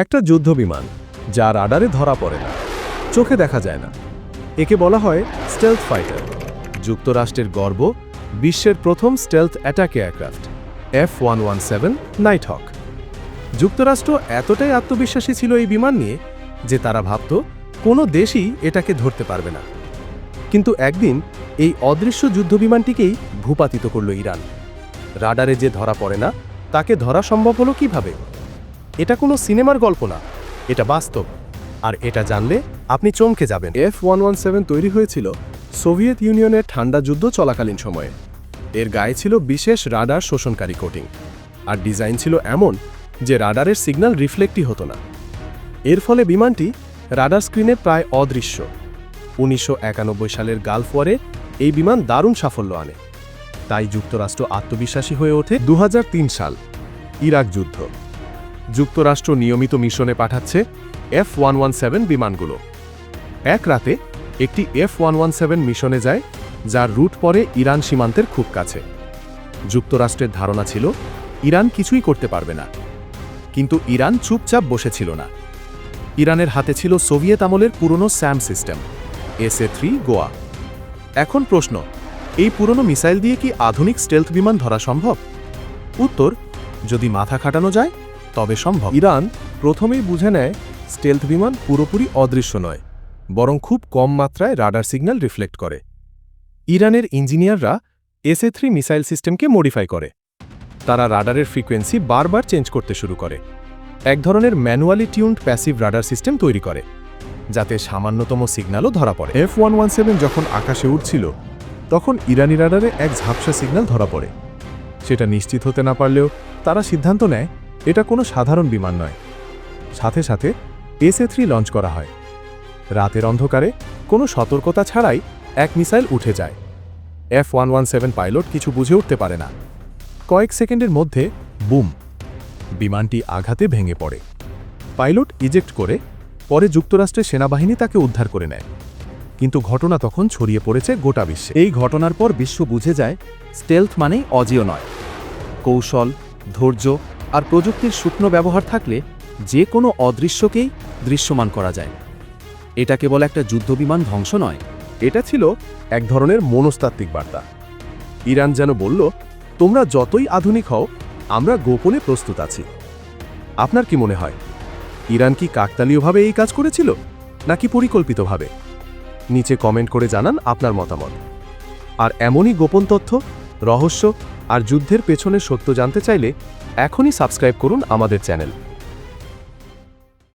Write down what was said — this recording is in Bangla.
একটা যুদ্ধ বিমান যা রাডারে ধরা পড়ে না, চোখে দেখা যায় না। একে বলা হয় স্টেলথ ফাইটার যুক্তরাষ্ট্রের গর্ব, বিশ্বের প্রথম stealth attack aircraft F one one seven nighthawk যুক্তরাষ্ট্র এতটাই আত্মবিশ্বাসী ছিল এই বিমান নিয়ে, যে তারা ভাবত, কোনো দেশই এটাকে ধরতে পারবে না। কিন্তু একদিন, এই অদৃশ্য যুদ্ধবিমানটিকেই ভূপাতিত করল ইরান। রাডারে যে ধরা পড়ে না, তাকে ধরা সম্ভব হলো কীভাবে? এটা কোনো সিনেমার গল্প না। এটা বাস্তব। আর এটা জানলে আপনি চমকে যাবেন। এফ ওয়ান ওয়ান সেভেন তৈরি হয়েছিল সোভিয়েত ইউনিয়নের ঠান্ডা যুদ্ধ চলাকালীন সময়ে। এর গায়ে ছিল বিশেষ রাডার শোষণকারী কোটিং। আর ডিজাইন ছিল এমন যে রাডারের সিগন্যাল রিফ্লেক্টই হতো না। এর ফলে বিমানটি রাডার স্ক্রিনে প্রায় অদৃশ্য। উনিশশো একানব্বই সালের গালফ ওয়ারে এই বিমান দারুণ সাফল্য আনে। তাই যুক্তরাষ্ট্র আত্মবিশ্বাসী হয়ে ওঠে দু হাজার তিন সাল ইরাক যুদ্ধ। যুক্তরাষ্ট্র নিয়মিত মিশনে পাঠাচ্ছে এফ ওয়ান ওয়ান সেভেন বিমানগুলো। এক রাতে একটি এফ ওয়ান ওয়ান সেভেন মিশনে যায়, যার রুট পরে ইরান সীমান্তের খুব কাছে। যুক্তরাষ্ট্রের ধারণা ছিল, ইরান কিছুই করতে পারবে না। কিন্তু ইরান চুপচাপ বসেছিল না। ইরানের হাতে ছিল সোভিয়েত আমলের পুরনো SAM system, S A three Goa. এখন প্রশ্ন, এই পুরনো মিসাইল দিয়ে কি আধুনিক স্টেলথ বিমান ধরা সম্ভব? উত্তর, যদি মাথা খাটানো যায় তবে সম্ভব। ইরান প্রথমেই বুঝে নেয়, স্টেলথ বিমান পুরোপুরি অদৃশ্য নয়, বরং খুব কম মাত্রায় রাডার সিগন্যাল রিফ্লেক্ট করে। ইরানের ইঞ্জিনিয়াররা এসএ থ্রি মিসাইল সিস্টেমকে মডিফাই করে। তারা রাডারের ফ্রিকোয়েন্সি বারবার চেঞ্জ করতে শুরু করে। এক ধরনের manually tuned passive radar system তৈরি করে, যাতে সামান্যতম সিগন্যালও ধরা পড়ে। এফ ওয়ান ওয়ান সেভেন যখন আকাশে উঠছিল তখন ইরানি রাডারে এক ঝাপসা সিগন্যাল ধরা পড়ে। সেটা নিশ্চিত হতে না পারলেও তারা সিদ্ধান্ত নেয় এটা কোনো সাধারণ বিমান নয়। সাথে সাথে এসএ থ্রি লঞ্চ করা হয়। রাতের অন্ধকারে কোনো সতর্কতা ছাড়াই এক মিসাইল উঠে যায়। F one one seven pilot কিছু বুঝে উঠতে পারে না। কয়েক সেকেন্ডের মধ্যে বুম! বিমানটি আঘাতে ভেঙে পড়ে। পাইলট ইজেক্ট করে পরে যুক্তরাষ্ট্রের সেনাবাহিনী তাকে উদ্ধার করে নেয়। কিন্তু ঘটনা তখন ছড়িয়ে পড়েছে গোটা বিশ্বে। এই ঘটনার পর বিশ্ব বুঝে যায়, স্টেলথ মানেই অজিও নয়। কৌশল, ধৈর্য আর প্রযুক্তির শুকনো ব্যবহার থাকলে যে কোনো অদৃশ্যকেই দৃশ্যমান করা যায়। এটা কেবল একটা যুদ্ধবিমান ধ্বংস নয়, এটা ছিল এক ধরনের মনস্তাত্ত্বিক বার্তা। ইরান যেন বলল, তোমরা যতই আধুনিক হও, আমরা গোপনে প্রস্তুত আছি। আপনার কি মনে হয়, ইরান কি কাকতালীয়ভাবে এই কাজ করেছিল, নাকি পরিকল্পিতভাবে? নিচে কমেন্ট করে জানান আপনার মতামত। আর এমনই গোপন তথ্য, রহস্য আর যুদ্ধের পেছনে সত্য জানতে চাইলে এখনই সাবস্ক্রাইব করুন আমাদের চ্যানেল।